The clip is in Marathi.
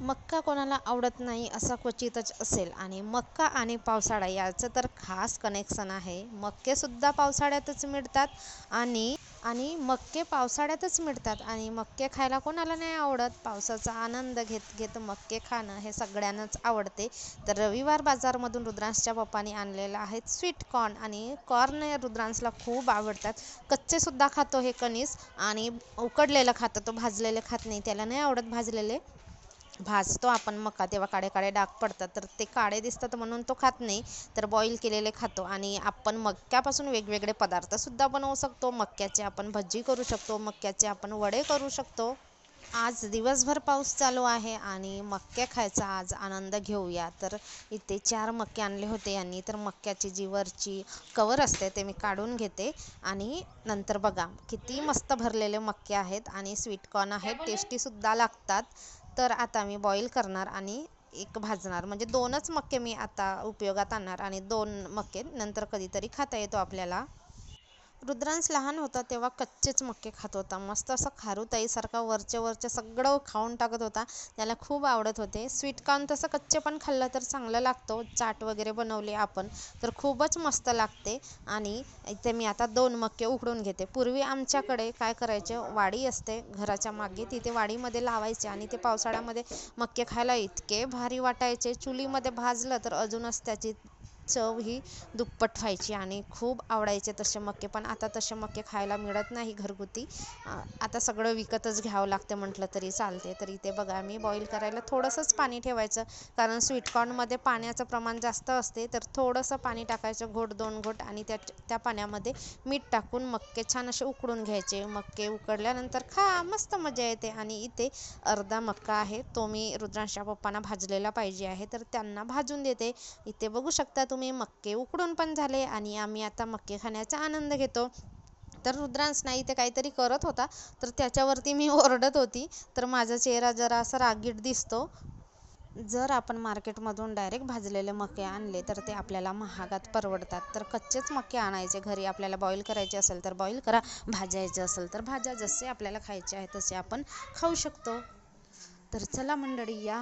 मक्का कोणाला आवडत नाही असा क्वचितच असेल. आणि मक्का आणि पावसाळा याचं तर खास कनेक्शन आहे. मक्केसुद्धा पावसाळ्यातच मिळतात आणि आणि मक्के पावसाळ्यातच मिळतात. आणि मक्के खायला कोणाला नाही आवडत? पावसाचा आनंद घेत घेत मक्के खाणं हे सगळ्यांनाच आवडते. तर रविवार बाजारमधून रुद्रांशच्या पप्पांनी आणलेलं आहे स्वीट कॉर्न आणि कॉर्न हे रुद्रांशला खूप आवडतात. कच्चेसुद्धा खातो हे कणीस आणि उकडलेलं खातं तो भाजलेले खात नाही. त्याला नाही आवडत भाजलेले. भाजतो आपण मका तेव्हा काळे काळे डाग पडतात. तर ते काळे दिसतात म्हणून तो खात नाही. तर बॉईल केलेले खातो आणि आपण मक्यापासून वेगवेगळे पदार्थसुद्धा बनवू शकतो. मक्याचे आपण भजी करू शकतो. मक्याचे आपण वडे करू शकतो. आज दिवसभर पाऊस चालू आहे आणि मक्के खायचा आज आनंद घेऊया. तर इथे चार मक्के आणले होते यांनी. तर मक्याची जी वरची कवर असते ते मी काढून घेते. आणि नंतर बघा किती मस्त भरलेले मक्के आहेत आणि स्वीटकॉर्न आहेत. टेस्टीसुद्धा लागतात. तर आता मी बॉईल करणार आणि एक भाजणार. म्हणजे दोनच मक्के मी आता उपयोगात आणणार आणि दोन मक्के नंतर कधीतरी खाता येतो आपल्याला. रुद्रांश लहान होता तेव्हा कच्चेच मक्के खात होता. मस्त असं खारुताईसारखा वरचे वरचे सगळं खाऊन टाकत होता. त्याला खूप आवडत होते. स्वीटकॉर्न तसं कच्चे पण खाल्लं तर चांगलं लागतो. चाट वगैरे बनवली आपण तर खूपच मस्त लागते. आणि इथे मी आता दोन मक्के उकडून घेते. पूर्वी आमच्याकडे काय करायचे? वाडी असते. घराच्या मागे तिथे वाडीमध्ये लावायचे आणि ते पावसाळ्यामध्ये मक्के खायला इतके भारी वाटायचे. चुलीमध्ये भाजलं तर अजूनच त्याची चव ही दुप्पट व्हायची आणि खूप आवडायचे तसे मक्के. पण आता तसे मक्के खायला मिळत नाही घरगुती. आता सगळं विकतच घ्यावं लागते म्हटलं तरी चालते. तर इथे बघा मी बॉईल करायला थोडंसंच पाणी ठेवायचं. कारण स्वीटकॉर्नमध्ये पाण्याचं प्रमाण जास्त असते तर थोडंसं पाणी टाकायचं घोट दोन घोट आणि त्या त्या पाण्यामध्ये मीठ टाकून मक्के छान असे उकडून घ्यायचे. मक्के उकडल्यानंतर खा मस्त मजा येते. आणि इथे अर्धा मक्का आहे तो मी रुद्रांशच्या पप्पांना भाजलेला पाहिजे आहे तर त्यांना भाजून देते. इथे बघू शकता तुम्ही मक्के उकडून पण झाले आणि आम्ही आता मक्के खाण्याचा आनंद घेतो. तर रुद्रांश नाही ते काहीतरी करत होता तर त्याच्यावरती मी ओरडत होती. तर माझा चेहरा जरा असा रागीट दिसतो. जर आपण मार्केटमधून डायरेक्ट भाजलेले मके आणले तर ते आपल्याला महागात परवडतात. तर कच्चेच मके आणायचे. घरी आपल्याला बॉईल करायचे असेल तर बॉईल करा भाजायचे असेल तर भाज्या जसे आपल्याला खायचे आहे तसे आपण खाऊ शकतो. तर चला मंडळी या